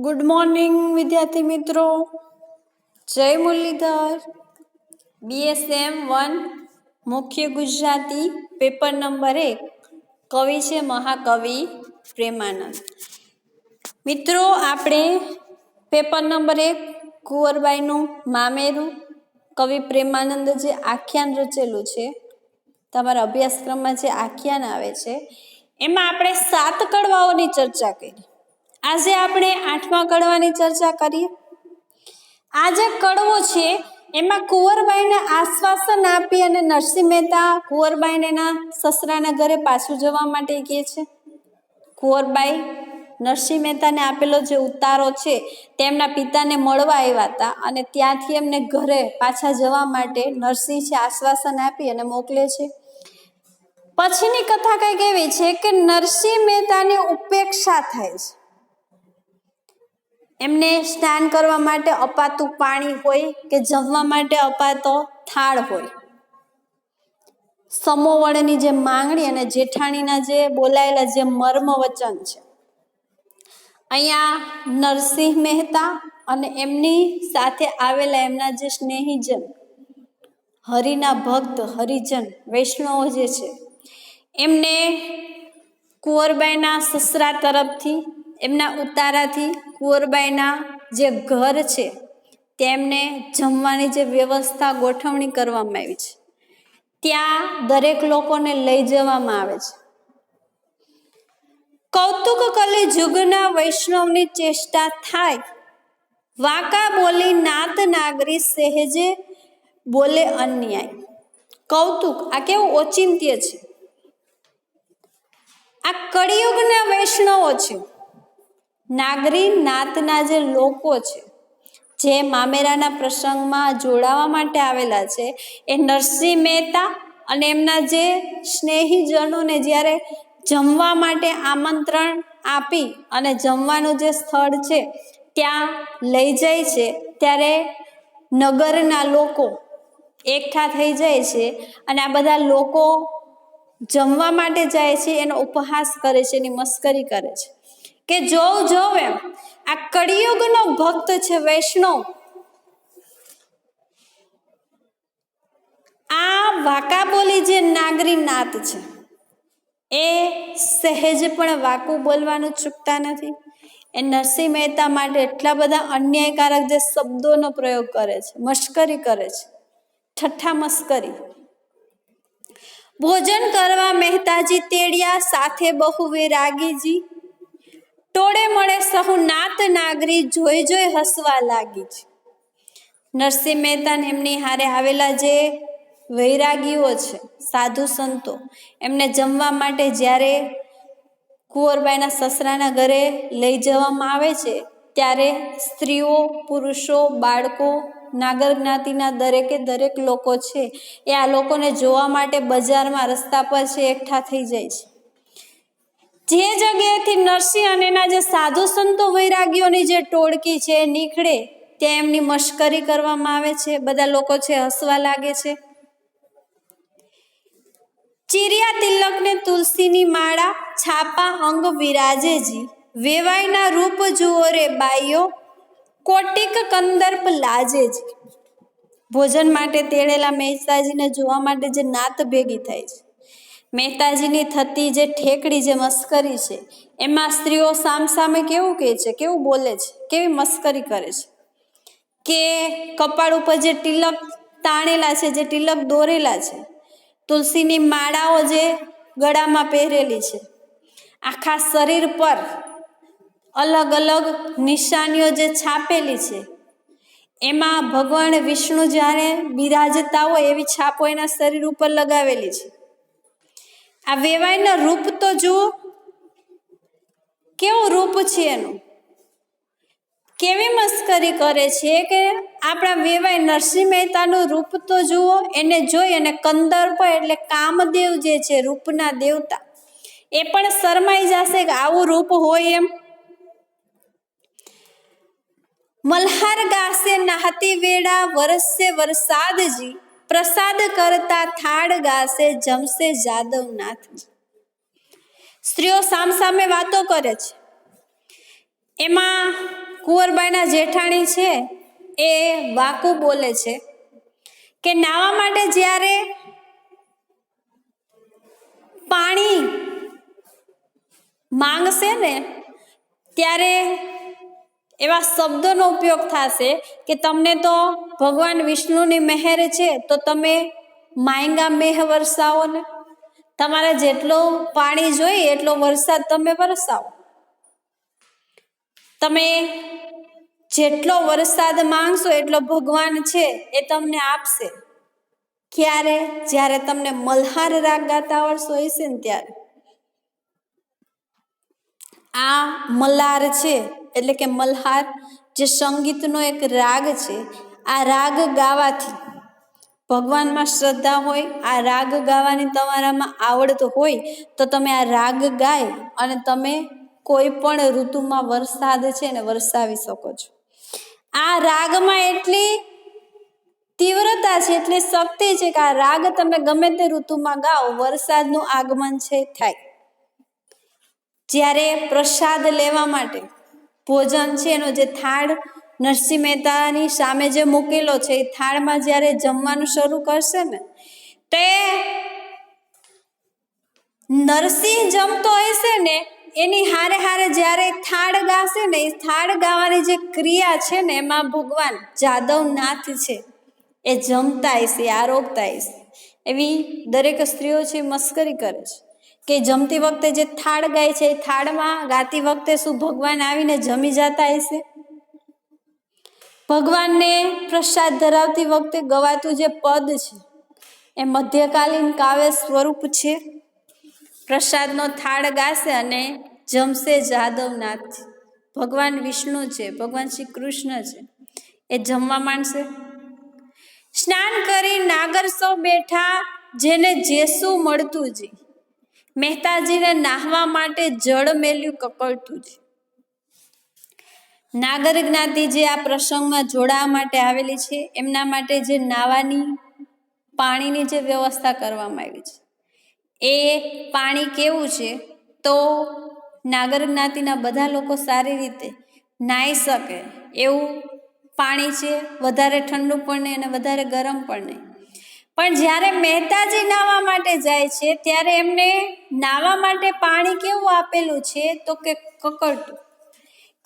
Good morning વિદ્યાર્થી મિત્રો. જય મુરલીધર. બીએસએમ વન, મુખ્ય ગુજરાતી પેપર નંબર એક, કવિ છે મહાકવિ પ્રેમાનંદ. મિત્રો, આપણે પેપર નંબર એક, કુંવરબાઈનું મામેરું કવિ પ્રેમાનંદ જે આખ્યાન રચેલું છે, તમારા અભ્યાસક્રમમાં જે આખ્યાન આવે છે, એમાં આપણે સાત કડવાઓની ચર્ચા કરી. આજે આપણે આઠમા કડવાની ચર્ચા કરીએ. આ જે કડવો છે, એમાં કુંવરબાઈને આશ્વાસન આપી અને નરસિંહ મહેતા કુંવરબાઈને એના સસરાના ઘરે પાછું જવા માટે કહે છે. કુંવરબાઈ, નરસિંહ મહેતાને આપેલો જે ઉતારો છે, તેમના પિતાને મળવા આવ્યા હતા અને ત્યાંથી એમને ઘરે પાછા જવા માટે નરસિંહ છે આશ્વાસન આપી અને મોકલે છે. પછીની કથા કંઈક એવી છે કે નરસિંહ મહેતાની ઉપેક્ષા થાય છે. એમને સ્નાન કરવા માટે અપાતું પાણી હોય કે જમવા માટે અપાતો થાળ હોય. સમોવડની જે માંગણી અને જેઠાણીના જે બોલાયેલા જે મર્મ વચન છે. અહીંયા નરસિંહ મહેતા અને એમની સાથે આવેલા એમના જે સ્નેહીજન, હરિના ભક્ત, હરિજન, વૈષ્ણવો જે છે, એમને કુંવરબાઈના સસરા તરફથી એમના ઉતારાથી કુંવરબાઈના જે ઘર છે, તેમને જમવાની જે વ્યવસ્થા ગોઠવણી કરવામાં આવી છે. ત્યાં દરેક લોકોને લઈ જવામાં આવે છે. કૌતુક કલી જુગના વૈષ્ણવની ચેષ્ટા થાય. વાંકા બોલી નાત નાગરી સહેજે બોલે અન્યાય. કૌતુક, આ કેવું ઓચિંત્ય છે. આ કળિયુગના વૈષ્ણવો છે. નાગરી નાતના જે લોકો છે, જે મામેરાના પ્રસંગમાં જોડાવા માટે આવેલા છે, એ નરસિંહ મહેતા અને એમના જે સ્નેહીજનોને જ્યારે જમવા માટે આમંત્રણ આપી અને જમવાનું જે સ્થળ છે, ત્યાં લઈ જાય છે, ત્યારે નગરના લોકો એકઠા થઈ જાય છે અને આ બધા લોકો જમવા માટે જાય છે, એનો ઉપહાસ કરે છે, એની મસ્કરી કરે છે. કે જોવ જોવ એમ આ કળિયુગનો ભક્ત છે વૈષ્ણવ. આ વાકા બોલી જે નાગરી નાત છે, એ સહેજ પણ વાકું બોલવાનું ચૂકતા નથી. એ નરસિંહ મહેતા માટે એટલા બધા અન્યાયકારક જે શબ્દોનો પ્રયોગ કરે છે, મશ્કરી કરે છે, ઠઠ્ઠા મસ્કરી ભોજન કરવા મહેતાજી તેડિયા સાથે બહુ વૈરાગીજી ટોળે મળે સહુ નાત નાગરી જોઈ જોઈ હસવા લાગી છે. નરસિંહ મહેતાન એમની હારે આવેલા જે વૈરાગીઓ છે, સાધુ સંતો, એમને જમવા માટે જ્યારે કુંવરબાઈના સસરાના ઘરે લઈ જવામાં આવે છે, ત્યારે સ્ત્રીઓ, પુરુષો, બાળકો, નાગર જ્ઞાતિના દરેકે દરેક લોકો છે, એ આ લોકોને જોવા માટે બજારમાં રસ્તા પર છે, એકઠા થઈ જાય છે. જે જગ્યાએથી નરસિંહ અને એના જે સાધુ સંતો વૈરાગીઓની જે ટોળકી છે એ નીકળે ત્યાં એમની મશ્કરી કરવામાં આવે છે. બધા લોકો છે, હસવા લાગે છે. ચીરિયા તિલકને તુલસીની માળા, છાપા અંગ વિરાજેજી. વેવાઈના રૂપ જુઓ રે બાઈઓ, કોટિક કંદર્પ લાજેજી. ભોજન માટે તેડેલા મહેતાજીને જોવા માટે જે નાત ભેગી થાય છે. મહેતાજીની થતી જે ઠેકડી જે મસ્કરી છે, એમાં સ્ત્રીઓ સામસામે કેવું કહે છે, કેવું બોલે છે, કેવી મસ્કરી કરે છે? કે કપાળ ઉપર જે તિલક તાણેલા છે, જે તિલક દોરેલા છે, તુલસીની માળાઓ જે ગળામાં પહેરેલી છે, આખા શરીર પર અલગ અલગ નિશાનીઓ જે છાપેલી છે, એમાં ભગવાન વિષ્ણુ જ્યારે બિરાજતા હોય એવી છાપો એના શરીર ઉપર લગાવેલી છે. આ વેવાઈના રૂપ તો જુઓ. કેવું રૂપ છે એનું? કેવી મસ્કરી કરે છે કે આપણા વેવાઈ નરસિંહ મહેતાનું રૂપ તો જુઓ. એને જોઈ અને કંદર્પ એટલે કામદેવ જે છે, રૂપના દેવતા, એ પણ શરમાઈ જશે કે આવું રૂપ હોય એમ. મલ્હાર ગાસે નાહતી વેળા વરસે વરસાદજી પ્રસાદ કરતા થાળ ગાસે જમશે જાદવનાથજી સ્ત્રીઓ સામસામે વાતો કરે છે. એમાં કુંવરબાઈના જેઠાણી છે, એ વાકુ બોલે છે કે નાવા માટે જ્યારે પાણી માંગશે ને, ત્યારે એવા શબ્દોનો ઉપયોગ થશે કે તમને તો ભગવાન વિષ્ણુની મહેર છે, તો તમે માંગા મેહ વરસાવો ને. તમારે જેટલો પાણી જોઈએ, એટલો વરસાદ તમે વરસાવો. તમે જેટલો વરસાદ માંગશો, એટલો ભગવાન છે, એ તમને આપશે. ક્યારે? જ્યારે તમને મલ્હાર રાગ ગાતા આવડશો, હશે ને ત્યારે. આ મલ્હાર છે એટલે કે મલ્હાર, જે સંગીતનો એક રાગ છે, આ રાગ ગાવાથી ભગવાનમાં શ્રદ્ધા હોય, આ રાગ ગાવાની તમારામાં આવડત હોય, તો તમે આ રાગ ગાય અને તમે કોઈ પણ ઋતુમાં વરસાદ છે ને વરસાવી શકો છો. આ રાગમાં એટલી તીવ્રતા છે, એટલી શક્તિ છે કે આ રાગ તમે ગમે તે ઋતુમાં ગાઓ, વરસાદનું આગમન છે, થાય. જ્યારે પ્રસાદ લેવા માટે ભોજન છે, એનો જે થાળ નરસિંહ મહેતાની સામે જે મૂકેલો છે, એ થાળમાં જ્યારે જમવાનું શરૂ કરશે ને, તે નરસિંહ જમતો હશે ને, એની હારે હારે જ્યારે થાળ ગાશે ને, એ થાળ ગાવાની જે ક્રિયા છે ને, એમાં ભગવાન જાદવનાથ છે. એ જમતા હશે, આરોગતા હશે. એવી દરેક સ્ત્રીઓ છે મસ્કરી કરે છે. કે જમતી વખતે જે થાળ ગાય છે, એ થાળમાં ગાતી વખતે શું ભગવાન આવીને જમી જતા હશે? ભગવાનને પ્રસાદ ધરાવતી વખતે ગવાતું જે પદ છે, એ મધ્યકાલીન કાવ્ય સ્વરૂપ છે. પ્રસાદનો થાળ ગાશે અને જમશે જાદવનાથ ભગવાન વિષ્ણુ છે, ભગવાન શ્રી કૃષ્ણ છે. એ જમવા માંડશે. સ્નાન કરી નાગર બેઠા, જેને જેસુ મળતું જ. મહેતાજીને નાહવા માટે જળ મેલ્યું કકળતું છે નાગર જ્ઞાતિ જે આ પ્રસંગમાં જોડાવા માટે આવેલી છે, એમના માટે જે નાવાની પાણીની જે વ્યવસ્થા કરવામાં આવી છે, એ પાણી કેવું છે, તો નાગર જ્ઞાતિના બધા લોકો સારી રીતે નાહી શકે એવું પાણી છે, વધારે ઠંડુ પણ નહીં અને વધારે ગરમ પણ નહીં. પણ જ્યારે મહેતાજી નાવા માટે જાય છે, ત્યારે એમને નાહવા માટે પાણી કેવું આપેલું છે, તો કે કકડતું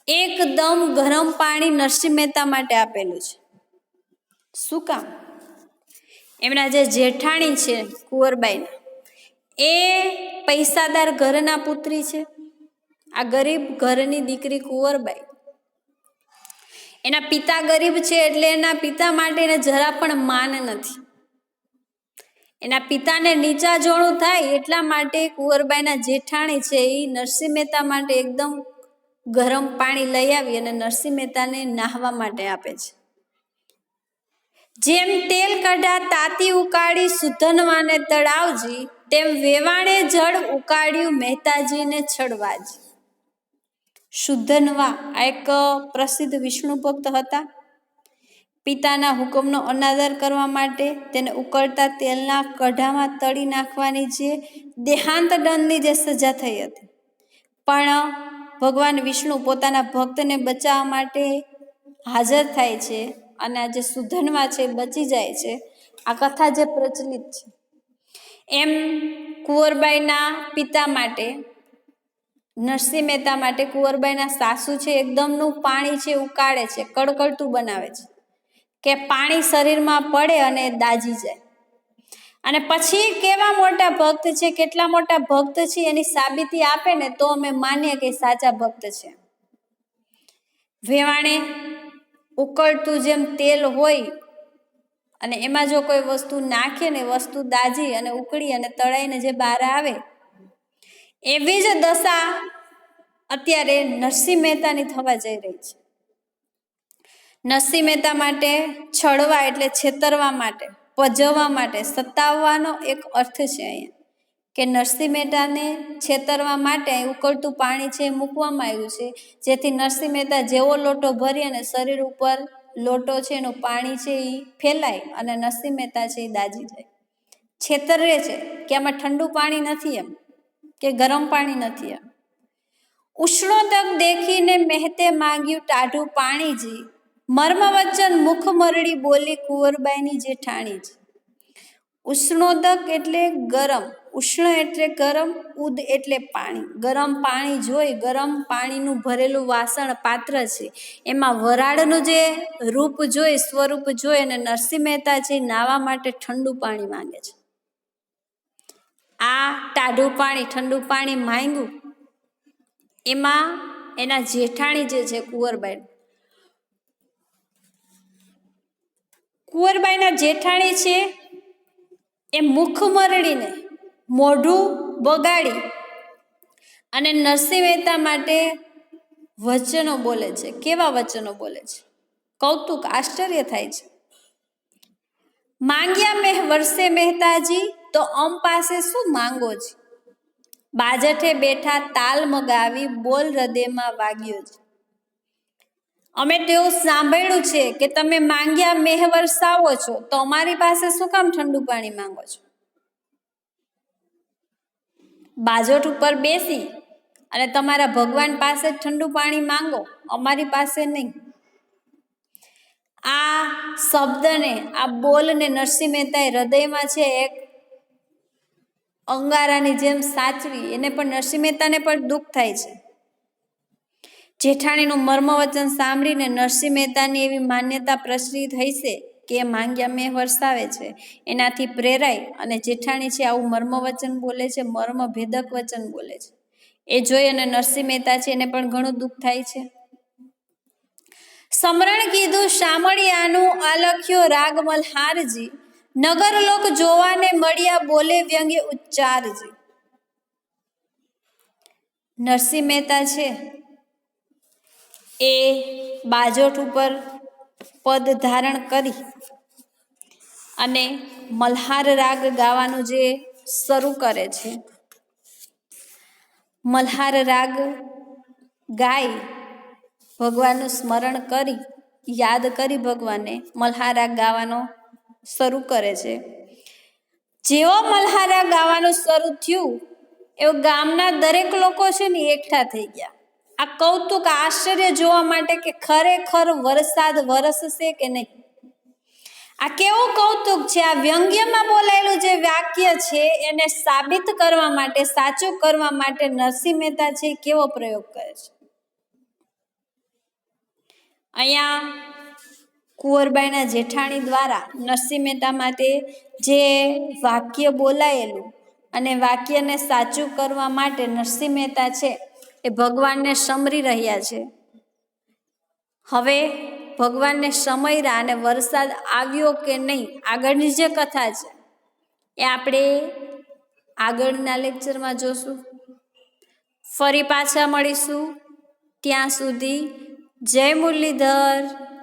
એકદમ ગરમ પાણી નરસિંહ મહેતા માટે આપેલું છે. શું કામ? એમના જે જેઠાણી છે, કુંવરબાઈના. એ પૈસાદાર ઘરના પુત્રી છે. આ ગરીબ ઘરની દીકરી કુંવરબાઈ. એના પિતા ગરીબ છે, એટલે એના પિતા માટે એને જરા પણ માન નથી. એના પિતાને નીચા જોણું થાય એટલા માટે કુંવરબાઈના જેઠાણી છે એ નરસિંહ મહેતા માટે એકદમ ગરમ પાણી લઈ આવી અને નરસિંહ મહેતાને નાહવા માટે આપે છે. જેમ તેલ કઢા તાતી ઉકાળી સુધનવાને તળાવજી, તેમ વેવાણે જળ ઉકાળ્યું મહેતાજીને છડવાજી. શુદ્ધનવા આ એક પ્રસિદ્ધ વિષ્ણુ ભક્ત હતા. પિતાના હુકમનો અનાદર કરવા માટે તેને ઉકળતા તેલના કઢામાં તળી નાખવાની જે દેહાંત દંડની જે સજા થઈ હતી. પણ ભગવાન વિષ્ણુ પોતાના ભક્તને બચાવવા માટે હાજર થાય છે અને આ જે સુધનવા છે, બચી જાય છે, આ કથા જે પ્રચલિત છે. એમ કુંવરબાઈના પિતા માટે, નરસિંહ મહેતા માટે કુંવરબાઈના સાસુ છે, એકદમનું પાણી છે, ઉકાળે છે, કડકડતું બનાવે છે. કે પાણી શરીરમાં પડે અને દાજી જાય. અને પછી કેવા મોટા ભક્ત છે, કેટલા મોટા ભક્ત છે, એની સાબિતી આપે ને તો અમે માનીએ કે સાચા ભક્ત છે. વેવાણે ઉકળતું જેમ તેલ હોય અને એમાં જો કોઈ વસ્તુ નાખે ને વસ્તુ દાજી અને ઉકળી અને તળાઈને જે બહાર આવે, એવી જ દશા અત્યારે નરસિંહ મહેતાની થવા જઈ રહી છે. નરસિંહ મહેતા માટે, છળવા એટલે છેતરવા માટે, પજવવા માટે, સતાવવાનો એક અર્થ છે અહીંયા. કે નરસિંહ મહેતાને છેતરવા માટે ઉકળતું પાણી છે મૂકવામાં આવ્યું છે. જેથી નરસિંહ મહેતા જેવો લોટો ભરી અને શરીર ઉપર લોટો છે, એનું પાણી છે એ ફેલાય અને નરસિંહ મહેતા છે એ દાજી જાય. છેતરે છે કે આમાં ઠંડુ પાણી નથી એમ, કે ગરમ પાણી નથી એમ. ઉષ્ણોદક દેખીને મહેતે માંગ્યું ટાઢું પાણીજી મર્મ વચન મુખ મરડી બોલી કુંવરબાઈની જેઠાણીજી ઉષ્ણોદક એટલે ગરમ, ઉષ્ણ એટલે ગરમ, ઉદ એટલે પાણી. ગરમ પાણી જોઈ, ગરમ પાણીનું ભરેલું વાસણ પાત્ર છે. એમાં વરાળનું જે રૂપ જોઈ, સ્વરૂપ જોઈ અને નરસિંહ મહેતા છે નાવા માટે ઠંડુ પાણી માંગે છે. આ ટાઢું પાણી, ઠંડુ પાણી માંગ્યું. એમાં એના જેઠાણી જે છે કુંવરબાઈ કુંવરબાઈના જેઠાણી છે, એ મુખ મરડીને મોઢું બગાડી અને નરસિંહ મહેતા માટે વચનો બોલે છે. કેવા વચનો બોલે છે? કૌતુક, આશ્ચર્ય થાય છે. માંગ્યા મેં વર્ષે મહેતાજી, તો અમ પાસે શું માંગો છે? બાજઠે બેઠા તાલ મગાવી બોલ હૃદયમાં વાગ્યો છે. અમે તેવું સાંભળ્યું છે કે તમે માંગ્યા મેહ વરસાવો છો, તો અમારી પાસે શું કામ ઠંડુ પાણી માંગો છો? બાજોટ ઉપર બેસી અને તમારા ભગવાન પાસે ઠંડુ પાણી માંગો, અમારી પાસે નહીં. આ શબ્દને, આ બોલને નરસિંહ મહેતાએ હૃદયમાં છે એક અંગારાની જેમ સાચવી, એને પણ નરસિંહ મહેતાને પણ દુઃખ થાય છે. જેઠાણીનું મર્મવચન સાંભળીને નરસિંહ મહેતાની એવી માન્યતા પ્રસરી થઈ છે કે માંગ્યા મેં વરસાવે છે. એનાથી પ્રેરાય અને જેઠાણી છે આવું મર્મવચન બોલે છે મર્મ ભેદક વચન બોલે છે. એ જોઈ અને નરસિંહ મહેતા છે એને પણ ઘણું દુઃખ થાય છે. સમરણ કીધું શામળિયાનું આલખ્યો રાગમલ હારજી નગર લોક જોવાને મળ્યા બોલે વ્યંગે ઉચ્ચારજી. નરસિંહ મહેતા છે એ બાજોઠ ઉપર પદ ધારણ કરી અને મલ્હાર રાગ ગાવાનું જે શરૂ કરે છે. મલ્હાર રાગ ગાય ભગવાનનું સ્મરણ કરી, યાદ કરી ભગવાનને મલ્હાર રાગ ગાવાનો શરૂ કરે છે. જેવો મલ્હાર રાગ ગાવાનું શરૂ થયું એવું ગામના દરેક લોકો છે ને એકઠા થઈ ગયા. આ કૌતુક આશ્ચર્ય જોવા માટે કે ખરેખર વરસાદ વરસશે કે નહીં? આ કેવું કૌતુક છે? આ વ્યંગ્યમાં બોલાયેલું જે વાક્ય છે, એને સાબિત કરવા માટે, સાચું કરવા માટે નરસિંહ મહેતા છે કેવો પ્રયોગ કરે છે? અહીંયા કુંવરબાઈના જેઠાણી દ્વારા નરસિંહ મહેતા માટે જે વાક્ય બોલાયેલું અને વાક્યને સાચું કરવા માટે નરસિંહ મહેતા છે એ ભગવાનને સમરી રહ્યા છે. હવે ભગવાનને સમયરા અને વરસાદ આવ્યો કે નહીં, આગળની જે કથા છે, એ આપણે આગળના લેક્ચરમાં જોશું. ફરી પાછા મળીશું. ત્યાં સુધી જય મુરલીધર.